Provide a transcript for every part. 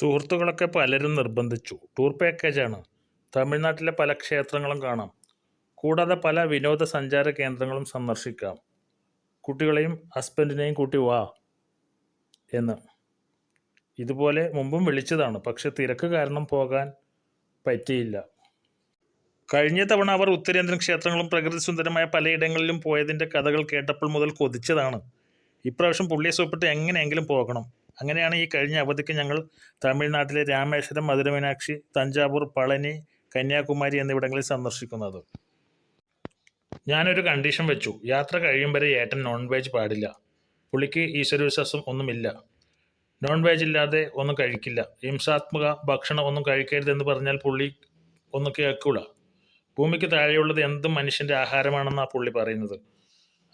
സുഹൃത്തുക്കളൊക്കെ പലരും നിർബന്ധിച്ചു. ടൂർ പാക്കേജാണ് തമിഴ്നാട്ടിലെ പല ക്ഷേത്രങ്ങളും കാണാം. കൂടാതെ പല വിനോദസഞ്ചാര കേന്ദ്രങ്ങളും സന്ദർശിക്കാം. കുട്ടികളെയും ഹസ്ബൻഡിനെയും കൂട്ടി വാ എന്ന്. ഇതുപോലെ മുമ്പും വിളിച്ചതാണ്. പക്ഷെ തിരക്ക് കാരണം പോകാൻ പറ്റിയില്ല. കഴിഞ്ഞ തവണ അവർ ഉത്തരേന്ത്യൻ ക്ഷേത്രങ്ങളും പ്രകൃതി സുന്ദരമായ പലയിടങ്ങളിലും പോയതിന്റെ കഥകൾ കേട്ടപ്പോൾ മുതൽ കൊതിച്ചതാണ്. ഇപ്രാവശ്യം പുള്ളിയെ സൂപ്പിട്ട് എങ്ങനെയെങ്കിലും പോകണം. അങ്ങനെയാണ് ഈ കഴിഞ്ഞ അവധിക്ക് ഞങ്ങൾ തമിഴ്നാട്ടിലെ രാമേശ്വരം മധുരമീനാക്ഷി തഞ്ചാവൂർ പളനി കന്യാകുമാരി എന്നിവിടങ്ങളിൽ സന്ദർശിക്കുന്നത്. ഞാനൊരു കണ്ടീഷൻ വെച്ചു. യാത്ര കഴിയും വരെ ഏട്ടൻ നോൺ വെജ് പാടില്ല. പുള്ളിക്ക് ഈശ്വരവിശ്വാസം ഒന്നുമില്ല. നോൺ വെജ് ഇല്ലാതെ ഒന്നും കഴിക്കില്ല. ഹിംസാത്മക ഭക്ഷണം ഒന്നും കഴിക്കരുതെന്ന് പറഞ്ഞാൽ പുള്ളി ഒന്നും കേൾക്കൂല. ഭൂമിക്ക് താഴെയുള്ളത് എന്തും മനുഷ്യന്റെ ആഹാരമാണെന്നാണ് പുള്ളി പറയുന്നത്.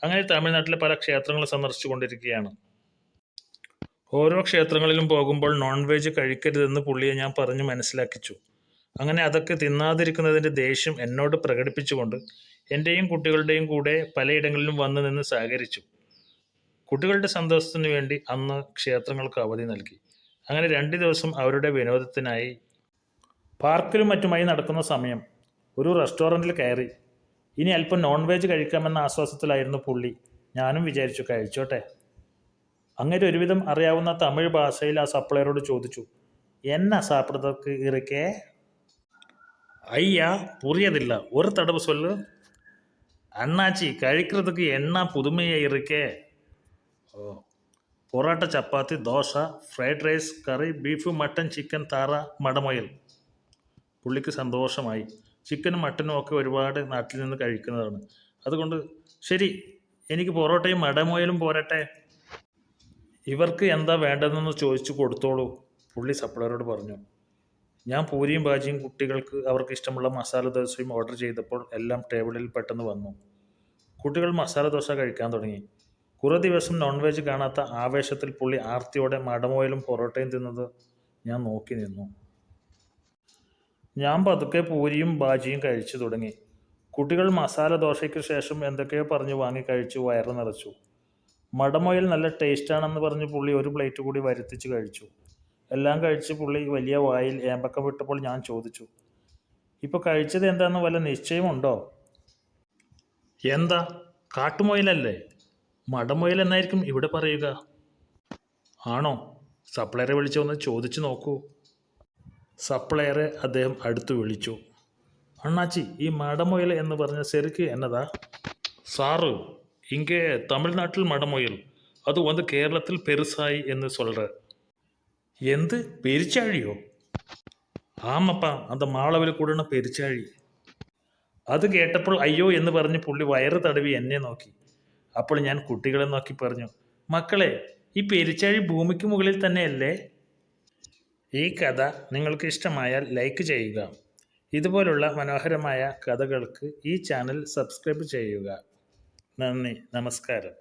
അങ്ങനെ തമിഴ്നാട്ടിലെ പല ക്ഷേത്രങ്ങൾ സന്ദർശിച്ചു കൊണ്ടിരിക്കുകയാണ് ഓരോ ക്ഷേത്രങ്ങളിലും പോകുമ്പോൾ നോൺ വെജ് കഴിക്കരുതെന്ന് പുള്ളിയെ ഞാൻ പറഞ്ഞു മനസ്സിലാക്കിച്ചു. അങ്ങനെ അതൊക്കെ തിന്നാതിരിക്കുന്നതിന്റെ ദേഷ്യം എന്നോട് പ്രകടിപ്പിച്ചുകൊണ്ട് എന്റെയും കുട്ടികളുടെയും കൂടെ പലയിടങ്ങളിലും വന്നു നിന്ന് സഹകരിച്ചു. കുട്ടികളുടെ സന്തോഷത്തിന് വേണ്ടി അന്ന് ക്ഷേത്രങ്ങൾക്ക് അവധി നൽകി. അങ്ങനെ രണ്ട് ദിവസം അവരുടെ വിനോദത്തിനായി പാർക്കിലും മറ്റുമായി നടക്കുന്ന സമയം ഒരു റെസ്റ്റോറന്റിൽ കയറി. ഇനി അല്പം നോൺ വെജ് കഴിക്കാമെന്ന ആശ്വാസത്തിലായിരുന്നു പുള്ളി. ഞാനും വിചാരിച്ചു കഴിച്ചോട്ടെ. അങ്ങനെ ഒരുവിധം അറിയാവുന്ന തമിഴ് ഭാഷയിൽ ആ സപ്ലയറോട് ചോദിച്ചു എന്നാ സാപ്പിടത്തക്ക് ഇറക്കേ ஐயா புரியதில்ல ஒரு தடவை சொல்லு அண்ணாச்சி கழிக்கிறதுக்கு என்ன புதுமையாக இருக்கே ஓ parotta chapati dosa fried rice curry beef mutton chicken താറ മടമൊയൽ പുള്ളിക്ക് സന്തോഷമായി ചിക്കനും മട്ടനും ഒക്കെ ഒരുപാട് നാട്ടിൽ നിന്ന് കഴിക്കുന്നതാണ് അതുകൊണ്ട് ശരി എനിക്ക് പൊറോട്ടയും മടമൊയലും പോരട്ടെ ഇവർക്ക് എന്താ വേണ്ടതെന്ന് ചോദിച്ചു കൊടുത്തോളൂ പുള്ളി സപ്ലയറോട് പറഞ്ഞു. ഞാൻ പൂരിയും ബാജിയും കുട്ടികൾക്ക് അവർക്ക് ഇഷ്ടമുള്ള മസാല ദോശയും ഓർഡർ ചെയ്തപ്പോൾ എല്ലാം ടേബിളിൽ പെട്ടെന്ന് വന്നു. കുട്ടികൾ മസാല ദോശ കഴിക്കാൻ തുടങ്ങി. കുറേ ദിവസം നോൺ വെജ് കാണാത്ത ആവേശത്തിൽ പുള്ളി ആർത്തിയോടെ മടമോയിലും പൊറോട്ടയും തിന്നത് ഞാൻ നോക്കി നിന്നു. ഞാൻ പതുക്കെ പൂരിയും ബാജിയും കഴിച്ചു തുടങ്ങി. കുട്ടികൾ മസാല ദോശയ്ക്ക് ശേഷം എന്തൊക്കെയോ പറഞ്ഞു വാങ്ങി കഴിച്ചു വയറ് നിറച്ചു. മടമോയിൽ നല്ല ടേസ്റ്റ് ആണെന്ന് പറഞ്ഞ് പുള്ളി ഒരു പ്ലേറ്റ് കൂടി വരുത്തിച്ച് കഴിച്ചു. എല്ലാം കഴിച്ച് പുള്ളി വലിയ വായിൽ ഏമ്പക്കം വിട്ടപ്പോൾ ഞാൻ ചോദിച്ചു ഇപ്പോൾ കഴിച്ചത് എന്താണെന്ന് വല്ല നിശ്ചയമുണ്ടോ? എന്താ? കാട്ടുമൊയിലല്ലേ? മടമൊയിൽ എന്നായിരിക്കും ഇവിടെ പറയുക. ആണോ? സപ്ലയറെ വിളിച്ചൊന്ന് ചോദിച്ചു നോക്കൂ. സപ്ലയറെ അദ്ദേഹം അടുത്ത് വിളിച്ചു അണ്ണാച്ചി ഈ മടമൊയിൽ എന്ന് പറഞ്ഞ ശരിക്ക് എന്നതാ? സാറ് இங்கே தமிழ்நாட்டில் மடமுயல். அது வந்து கேரளத்தில் பெருசாய் என்று சொல்கிற எந்த? பெரிச்சாழியோ? ആമപ്പാ അത് മാളവിൽ കൂടണ പെരിച്ചാഴി അത് കേട്ടപ്പോൾ അയ്യോ എന്ന് പറഞ്ഞ് പുള്ളി വയറ് തടവി എന്നെ നോക്കി. അപ്പോൾ ഞാൻ കുട്ടികളെ നോക്കി പറഞ്ഞു മക്കളെ ഈ പെരിച്ചാഴി ഭൂമിക്ക് മുകളിൽ തന്നെയല്ലേ? ഈ കഥ നിങ്ങൾക്ക് ഇഷ്ടമായാൽ ലൈക്ക് ചെയ്യുക. ഇതുപോലുള്ള മനോഹരമായ കഥകൾക്ക് ഈ ചാനൽ സബ്സ്ക്രൈബ് ചെയ്യുക. നന്ദി നമസ്കാരം.